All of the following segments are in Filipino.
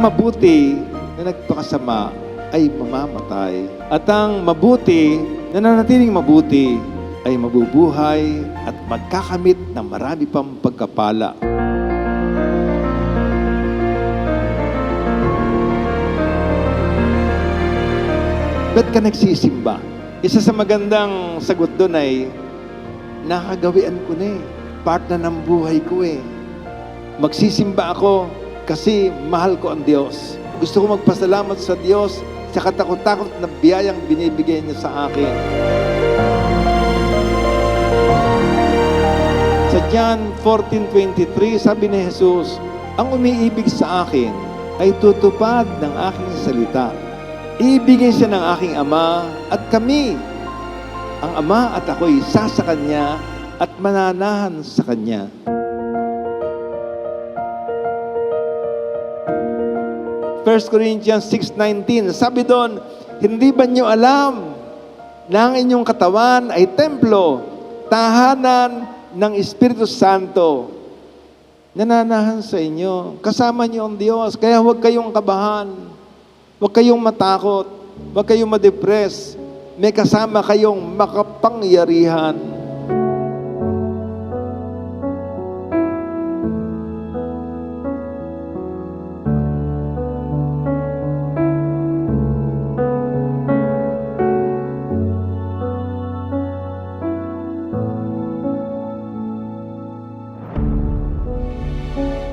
Ang mabuti na nagpakasama ay mamamatay. At ang mabuti na nanatiling mabuti ay mabubuhay at magkakamit ng marami pang pagkapala. Ba't ka nagsisimba? Isa sa magandang sagot doon ay, nakagawian ko na eh. Part na ng buhay ko eh. Magsisimba ako kasi mahal ko ang Diyos. Gusto ko magpasalamat sa Diyos sa katakot-takot na biyayang binibigay niya sa akin. Sa John 14.23, sabi ni Jesus, Ang umiibig sa akin ay tutupad ng aking salita. Ibigay siya ng aking Ama at kami. Ang Ama at ako'y sa Kanya at mananahan sa Kanya. 1 Corinthians 6.19, sabi doon, Hindi ba niyo alam na ang inyong katawan ay templo, tahanan ng Espiritu Santo, nananahan sa inyo. Kasama niyo ang Diyos, kaya huwag kayong kabahan, huwag kayong matakot, huwag kayong madepress, may kasama kayong makapangyarihan.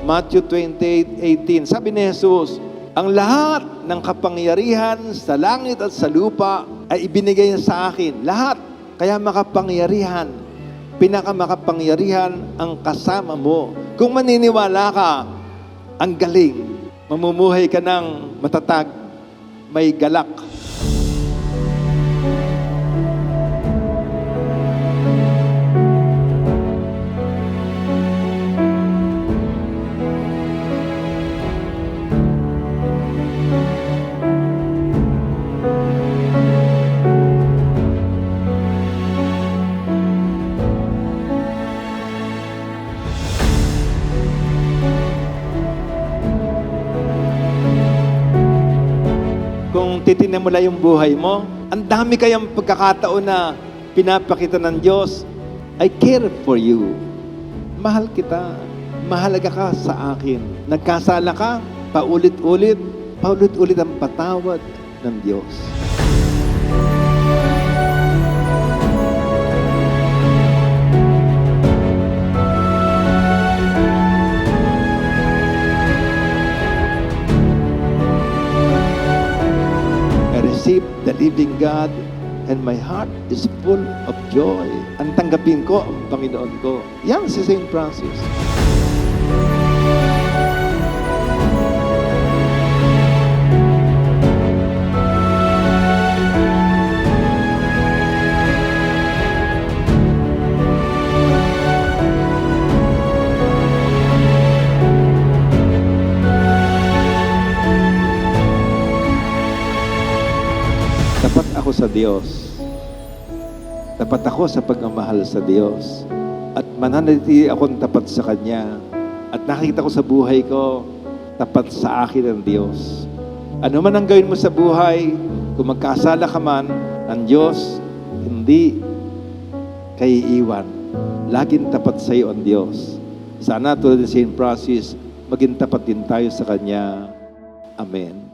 Matthew 28:18. Sabi ni Jesus, ang lahat ng kapangyarihan sa langit at sa lupa ay ibinigay sa akin. Lahat. Kaya makapangyarihan. Pinakamakapangyarihan ang kasama mo. Kung maniniwala ka, ang galing. Mamumuhay ka ng matatag. May galak. Kung lang yung buhay mo, ang dami kayang pagkakataon na pinapakita ng Diyos, I care for you. Mahal kita. Mahalaga ka sa akin. Nagkasala ka, paulit-ulit, paulit-ulit ang patawad ng Diyos. The living God and my heart is full of joy. Ang tanggapin ko ang Panginoon ko. Yan si St. Francis. Sa Diyos. Tapat ako sa pagmamahal sa Diyos. At mananatili akong tapat sa Kanya. At nakita ko sa buhay ko, tapat sa akin ang Diyos. Ano man ang gawin mo sa buhay, kung magkasala ka man, ang Diyos, hindi kay iiwan. Laging tapat sa iyo ang Diyos. Sana tulad ni St. Francis, maging tapat din tayo sa Kanya. Amen.